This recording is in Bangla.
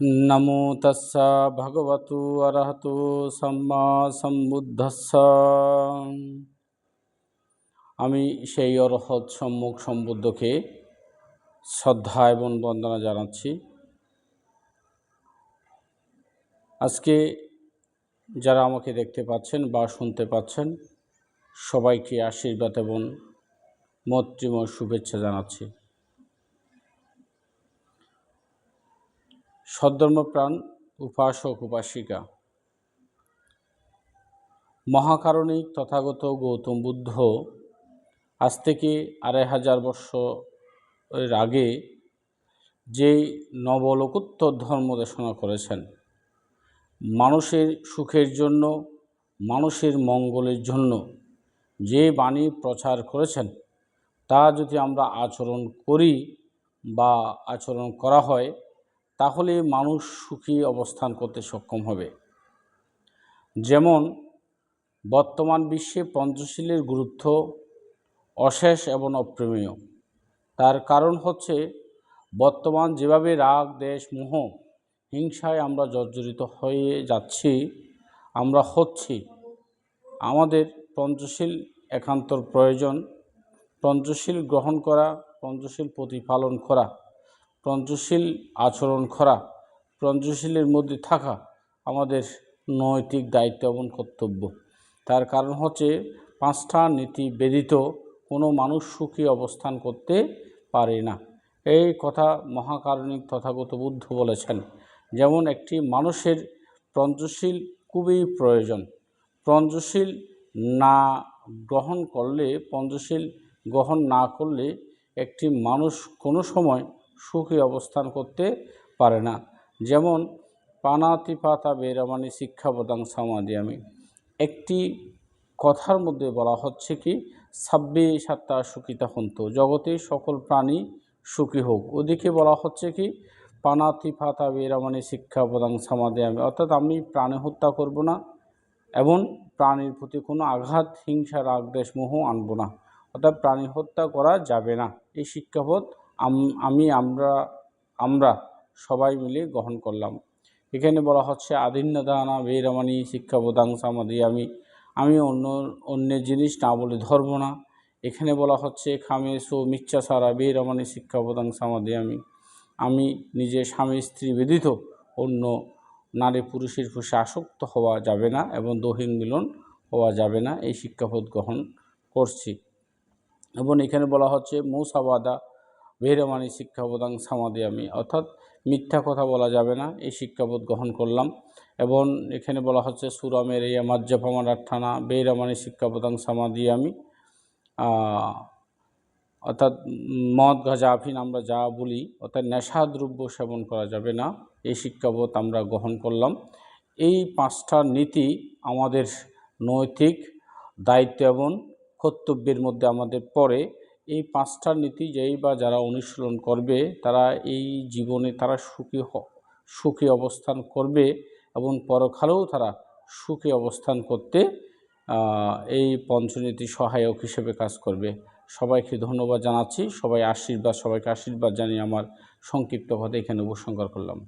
নমো তস্য ভগবতু অরহতু সম্মা আমি সেই অরহৎ সম্মুখ সম্বুদ্ধকে শ্রদ্ধা এবং বন্দনা জানাচ্ছি। আজকে যারা আমাকে দেখতে পাচ্ছেন বা শুনতে পাচ্ছেন, সবাইকে আশীর্বাদ এবং মৈত্রীময় শুভেচ্ছা জানাচ্ছি। সদ্ধর্মপ্রাণ উপাসক উপাসিকা। মহাকারণিক তথাগত গৌতম বুদ্ধ আজ থেকে আড়াই হাজার বৎসরের আগে যে নবলোকোত্তর ধর্ম দেশনা করেছেন, মানুষের সুখের জন্য, মানুষের মঙ্গলের জন্য যে বাণী প্রচার করেছেন, তা যদি আমরা আচরণ করি বা আচরণ করা হয় তাহলে মানুষ সুখী অবস্থান করতে সক্ষম হবে। যেমন, বর্তমান বিশ্বে পঞ্চশীলের গুরুত্ব অশেষ এবং অপ্রেমীয় তার কারণ হচ্ছে, বর্তমান যেভাবে রাগ, দেশ, মোহ, হিংসায় আমরা জর্জরিত হয়ে যাচ্ছি, আমরা হচ্ছি। আমাদের পঞ্চশীল একান্তর প্রয়োজন। পঞ্চশীল গ্রহণ করা, পঞ্চশীল প্রতিপালন করা। পঞ্চশীল আচরণ করা পঞ্চশীলের মধ্যে থাকা আমাদের নৈতিক দায়িত্ব এবং কর্তব্য। তার কারণ হচ্ছে পাঁচটা নীতি ব্যতীত কোনো মানুষ সুখী অবস্থান করতে পারে না। এই কথা মহাকারণিক তথাগত বুদ্ধ বলেছেন, যেমন একটি মানুষের পঞ্চশীল খুবই প্রয়োজন। পঞ্চশীল না গ্রহণ করলে পঞ্চশীল গ্রহণ না করলে একটি মানুষ কোনো সময় সুখী অবস্থান করতে পারে না। যেমন পানাতিপাতা বেরামানি শিক্ষাপদাং সমাধি আমি। একটি কথার মধ্যে বলা হচ্ছে কি সাব্বে সাত্তা সুখিতা হন্ত জগতে সকল প্রাণী সুখী হোক। ওদিকে বলা হচ্ছে কি, পানাতিপাতা বেরামানি শিক্ষাপদাং সমাধি আমি। অর্থাৎ আমি প্রাণী হত্যা করব না, এবং প্রাণীর প্রতি কোনো আঘাত, হিংসা রাগ দেশ মোহ আনব না। অর্থাৎ প্রাণী হত্যা করা যাবে না। এই শিক্ষাবোধ আমি আমরা আমরা সবাই মিলে গ্রহণ করলাম। এখানে বলা হচ্ছে আদিন্য দানা বেরামানি শিক্ষাবোধাং সামাদি আমি আমি অন্য, অন্যের জিনিস না বলে ধরব না। এখানে বলা হচ্ছে, খামে সো মিচ্ছা সারা বেরামানি শিক্ষাবোধাং সামাদি আমি আমি নিজে স্বামী স্ত্রী ব্যতীত অন্য নারী পুরুষের খুশি আসক্ত হওয়া যাবে না এবং দহিন মিলন হওয়া যাবে না। এই শিক্ষাবোধ গ্রহণ করছি। এবং এখানে বলা হচ্ছে, মৌসাবাদা ভেরমানি শিক্ষাবোধাং আমি। অর্থাৎ মিথ্যা কথা বলা যাবে না, এই শিক্ষাবোধ গ্রহণ করলাম। এবং এখানে বলা হচ্ছে, সুরামের এই মাজ্জাফামার আর্থানা বেরামানি শিক্ষাবোধাং আমি। অর্থাৎ মদ গাঁজা আফিন আমরা যা বলি, অর্থাৎ নেশা দ্রব্য সেবন করা যাবে না, এই শিক্ষাবোধ আমরা গ্রহণ করলাম। এই পাঁচটা নীতি আমাদের নৈতিক, দায়িত্ব এবং কর্তব্যের মধ্যে আমাদের পড়ে। এই পাঁচটা নীতি যেই বা যারা অনুশীলন করবে, তারা এই জীবনে তারা সুখী সুখী অবস্থান করবে এবং পরকালেও তারা সুখী অবস্থান করতে এই পঞ্চনীতি সহায়ক হিসেবে কাজ করবে। সবাইকে ধন্যবাদ জানাচ্ছি। সবাই আশীর্বাদ, সবাইকে আশীর্বাদ জানিয়ে আমার সংক্ষিপ্ত কথা এখানে উপসংহার করলাম।